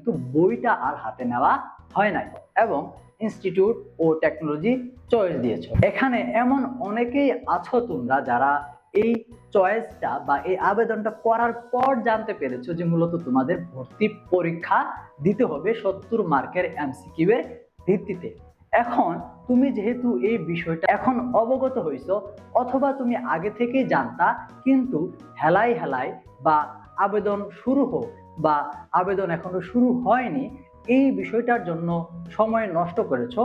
কিন্তু বইটা আর হাতে নেওয়া হয় নাই। এবং ইনস্টিটিউট ও টেকনোলজি চয়েস দিয়েছ। এখানে এমন অনেকেই আছো তোমরা যারা এই চয়েসটা বা এই আবেদনটা করার পর জানতে পেরেছ যে মূলত তোমাদের ভর্তি পরীক্ষা দিতে হবে সত্তর মার্কের এমসিকিউ এর ভিত্তিতে। এখন তুমি যেহেতু এই বিষয়টা এখন অবগত হইছো, অথবা তুমি আগে থেকেই জানতা, কিন্তু হেলাই হেলাই বা আবেদন শুরু হোক বা আবেদন এখনও শুরু হয়নি, এই বিষয়টার জন্য সময় নষ্ট করেছ।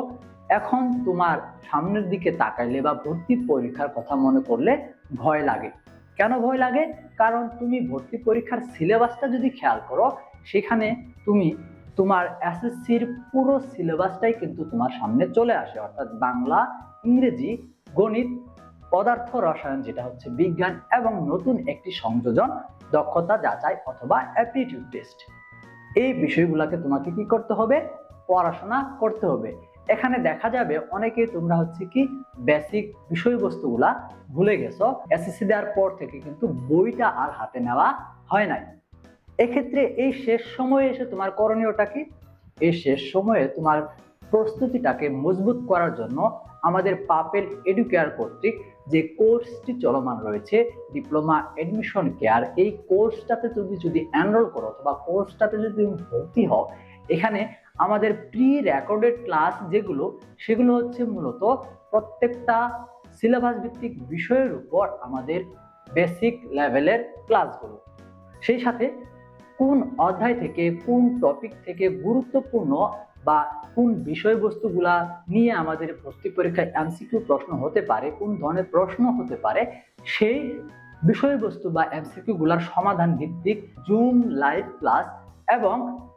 এখন তোমার সামনের দিকে তাকাইলে বা ভর্তি পরীক্ষার কথা মনে করলে ভয় লাগে। কেন ভয় লাগে? কারণ তুমি ভর্তি পরীক্ষার সিলেবাসটা যদি খেয়াল করো, সেখানে তুমি তোমার এসএসসির পুরো সিলেবাসটাই কিন্তু তোমার সামনে চলে আসে। অর্থাৎ বাংলা, ইংরেজি, গণিত পদার্থ রসায়ন, যেটা হচ্ছে বিজ্ঞান এবং নতুন একটি সংযোজন, দক্ষতা যাচাই অথবা অ্যাপটিটিউড টেস্ট এই বিষয়গুলোকে তোমাকে কি করতে হবে? পড়াশোনা করতে হবে। এখানে দেখা যাবে অনেকে তোমরা হচ্ছে কি বেসিক বিষয়বস্তুগুলা ভুলে গেছো এসএসসি দেওয়ার পর থেকে কিন্তু বইটা আর হাতে নেওয়া হয় নাই। এক্ষেত্রে এই শেষ সময়ে এসে তোমার করণীয়টা কি? এই শেষ সময়ে তোমার প্রস্তুতিটাকে মজবুত করার জন্য আমাদের পাপেল এডুকেয়ার কর্তৃক যে কোর্সটি চলমান রয়েছে, ডিপ্লোমা এডমিশন কেয়ার, এই কোর্সটাতে তুমি যদি এনরোল করো অথবা কোর্সটাতে যদি তুমি ভর্তি হও, এখানে আমাদের প্রি রেকর্ডেড ক্লাস যেগুলো, সেগুলো হচ্ছে মূলত প্রত্যেকটা সিলেবাস ভিত্তিক বিষয়ের উপর আমাদের বেসিক লেভেলের ক্লাসগুলো সেই সাথে কোন অধ্যায় থেকে কোন টপিক থেকে গুরুত্বপূর্ণ বা কোন বিষয়বস্তুগুলা নিয়ে আমাদের ভর্তি পরীক্ষায় এমসিকিউ প্রশ্ন হতে পারে, কোন ধরনের প্রশ্ন হতে পারে, সেই বিষয়বস্তু বা এমসিকিউগুলার সমাধান ভিত্তিক জুম লাইভ ক্লাস এবং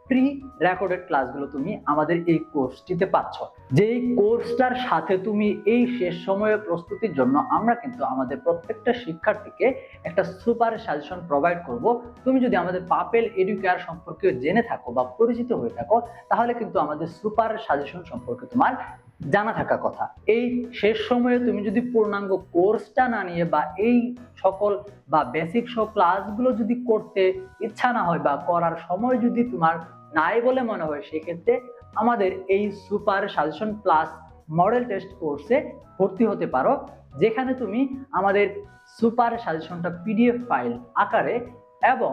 প্রি রেকর্ডেড ক্লাসগুলো তুমি আমাদের এই কোর্সটিতে পাচ্ছ। যেই কোর্সটার সাথে তুমি এই শেষ সময়ে প্রস্তুতির জন্য আমরা কিন্তু আমাদের প্রত্যেকটা শিক্ষার্থীকে একটা সুপার সাজেশন প্রোভাইড করব। তুমি যদি আমাদের পাপেল এডুকেয়ার সম্পর্কে জেনে থাকো বা পরিচিত হয়ে থাকো, তাহলে কিন্তু আমাদের সুপার সাজেশন সম্পর্কে তোমার জানা থাকা কথা। এই শেষ সময়ে তুমি যদি পূর্ণাঙ্গ কোর্সটা না নিয়ে বা এই সকল বা বেসিক সব ক্লাসগুলো যদি করতে ইচ্ছা না হয় বা করার সময় যদি তোমার নাই বলে মনে হয়, সেক্ষেত্রে আমাদের এই super suggestion plus model test কোর্সে ভর্তি হতে পারো, যেখানে তুমি আমাদের সুপার সাজেশনটা পিডিএফ ফাইল আকারে এবং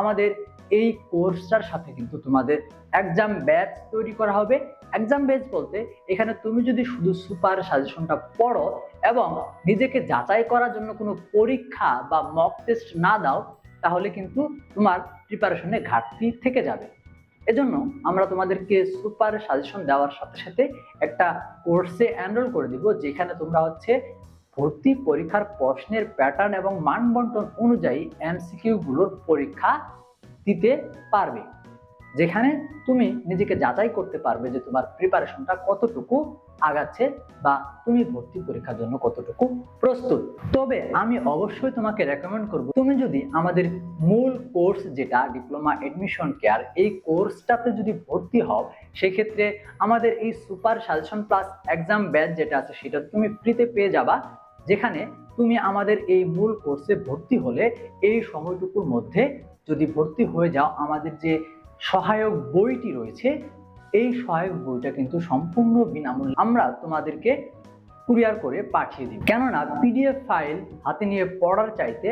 আমাদের এই কোর্সটার সাথে কিন্তু তোমাদের এক্সাম ব্যাচ তৈরি করা হবে। এক্সাম ব্যাচ বলতে এখানে তুমি যদি শুধু সুপার সাজেশনটা পড়ো এবং নিজেকে যাচাই করার জন্য কোনো পরীক্ষা বা মক টেস্ট না দাও, তাহলে কিন্তু তোমার প্রিপারেশনে ঘাটতি থেকে যাবে। এজন্য আমরা তোমাদেরকে সুপার সাজেশন দেওয়ার সাথে সাথে একটা কোর্সে এনরোল করে দিব, যেখানে তোমরা হচ্ছে ভর্তি পরীক্ষার প্রশ্নের প্যাটার্ন এবং মানবন্টন অনুযায়ী এমসিকিউগুলোর পরীক্ষা দিতে পারবে। যেখানে তুমি নিজেকে যাচাই করতে পারবে যে তোমার প্রিপারেশনটা কতটুকু আগাচ্ছে বা তুমি ভর্তি পরীক্ষার জন্য কতটুকু প্রস্তুত। তবে আমি অবশ্যই তোমাকে রেকমেন্ড করব, তুমি যদি আমাদের মূল কোর্স যেটা ডিপ্লোমা এডমিশন কেয়ার এই কোর্সটাতে যদি ভর্তি হও, সেক্ষেত্রে আমাদের এই super suggestion plus exam batch যেটা আছে, সেটা তুমি ফ্রিতে পেয়ে যাবা, যেখানে তুমি আমাদের এই মূল কোর্সে ভর্তি হলে, এই সময়টুকুর মধ্যে যদি ভর্তি হয়ে যাও, আমাদের যে সহায়ক বইটি রয়েছে। এই সহায়ক বইটা কিন্তু সম্পূর্ণ বিনামূল্যে আমরা তোমাদেরকে কুরিয়ার করে পাঠিয়ে দিই কেননা পিডিএফ ফাইল হাতে নিয়ে পড়ার চাইতে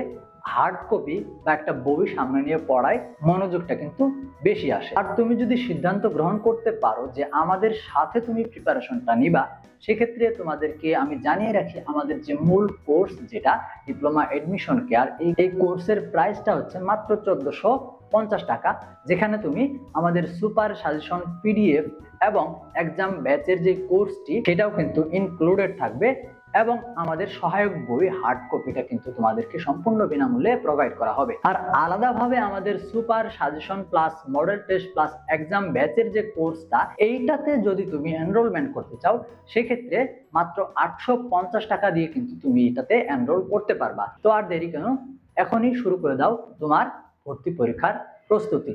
হার্ড কপি বা একটা বই সামনে নিয়ে পড়ায় মনোযোগটা কিন্তু বেশি আসে। আর তুমি যদি সিদ্ধান্ত গ্রহণ করতে পারো যে আমাদের সাথে তুমি প্রিপারেশনটা নিবা, সেক্ষেত্রে তোমাদেরকে আমি জানিয়ে রাখি আমাদের যে মূল কোর্স যেটা, ডিপ্লোমা এডমিশন কেয়ার এই কোর্সের প্রাইসটা হচ্ছে মাত্র চোদ্দশো পঞ্চাশ টাকা, যেখানে তুমি আমাদের সুপার সাজেশন পিডিএফ এবং এক্সাম ব্যাচের যে কোর্সটি সেটাও কিন্তু ইনক্লুডেড থাকবে এবং আমাদের সহায়ক বই হার্ড কপিটা কিন্তু তোমাদেরকে সম্পূর্ণ বিনামূল্যে প্রোভাইড করা হবে। আর আলাদাভাবে আমাদের super suggestion plus model test plus exam ব্যাচের যে কোর্সটা এইটাতে যদি তুমি এনরোলমেন্ট করতে চাও, সেক্ষেত্রে মাত্র আটশো পঞ্চাশ টাকা দিয়ে কিন্তু তুমি এটাতে এনরোল করতে পারবা। তো আর দেরি কেন? এখনই শুরু করে দাও তোমার ভর্তি পরীক্ষার প্রস্তুতি।